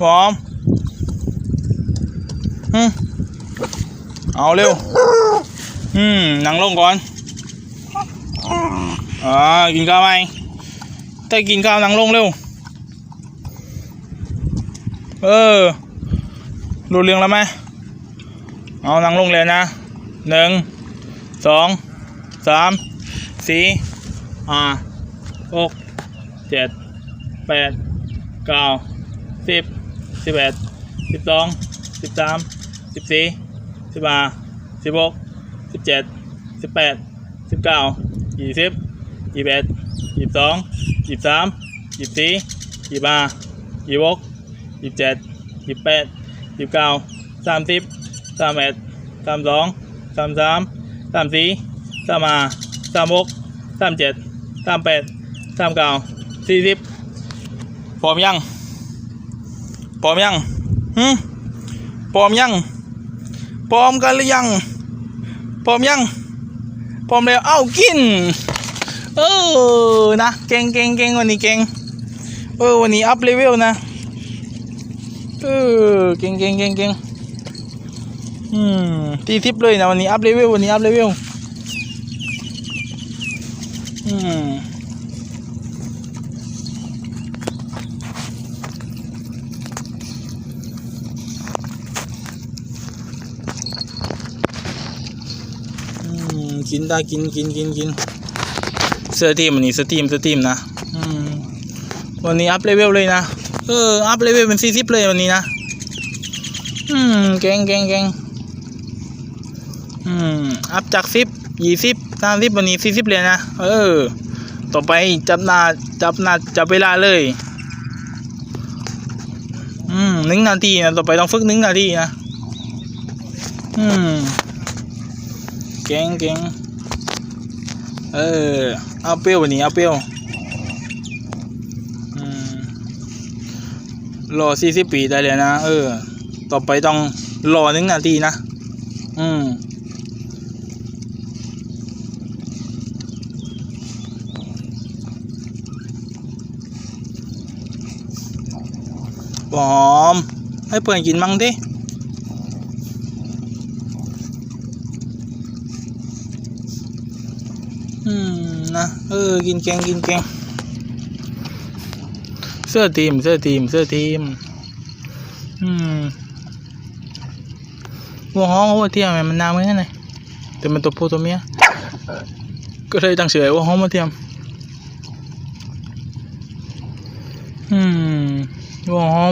พร้อมอืมเอาเร็ว อืมนั่งลงก่อนอ่ากินข้าวไหมแต่กินข้าวนั่งลงเร็ว เออ รู้เรื่องแล้วไหมเอานั่งลงเลยนะหนึ่งสองสามสี่ห้าหกเจ็ดแปดเก้าสิบ สิบเอ็ดสิบสองสิบสามสิบสี่สิบห้าสิบหกสิบเจ็ดสิบแปดสิบเก้ายี่สิบยี่สิบเอ็ดยี่สิบสองยี่สิบสามยี่สิบสี่ยี่สิบห้ายี่สิบหกยี่สิบเจ็ดยี่สิบแปดยี่สิบเก้าสามสิบสามเอ็ดสามสองสามสามสามสี่สามห้าสามหกสามเจ็ดสามแปดสามเก้าสี่สิบพร้อมยัง พร้อมยังหืมพร้อมยังพร้อมกันหรือยังพร้อมยังพร้อมแล้วเอ้ากิน เออนะเก่งเก่งเก่งวันนี้เก่งเออวันนี้อัพเลเวลนะเออเก่งเก่งเก่งเก่งอืมตีทิปเลยนะวันนี้อัพเลเวลวันนี้อัพเลเวลอืมอืม กินได้กินกินกินกินเสื้อทีมวันนี้เสื้อทีมเสื้อทีมนะอืมวันนี้อัพเลเวลเลยนะเอออัพเลเวลเป็นสี่สิบเลยวันนี้นะอืมเก่งเก่งเก่งอืมอัพจากสิบยี่สิบสามสิบวันนี้สี่สิบเลยนะเออ ต่อไปจับหน้าจับหน้าจับเวลาเลยอืมหนึ่งนาทีนะต่อไปต้องฝึกหนึ่งนาทีนะอืม เก่งเก่งเออเอาเปรี้ยววันนี้เอาเปรี้ยวรอสี่สิบปีได้เลยนะ เออ ต่อไปต้องรอหนึ่งนาทีนะ อืมบอม ให้เพื่อนกินมั่งดิ อืมนะเออกินแกงกินแกงเสื้อทีมเสื้อทีมเสื้อทีม อืมหัวห้องหัวเทียมมันนามเหมือนกันเลยแต่มันตัวผู้ตัวเมียก็เลยตั้งชื่อว่าห้องหัวเทียม อืมหัวห้อง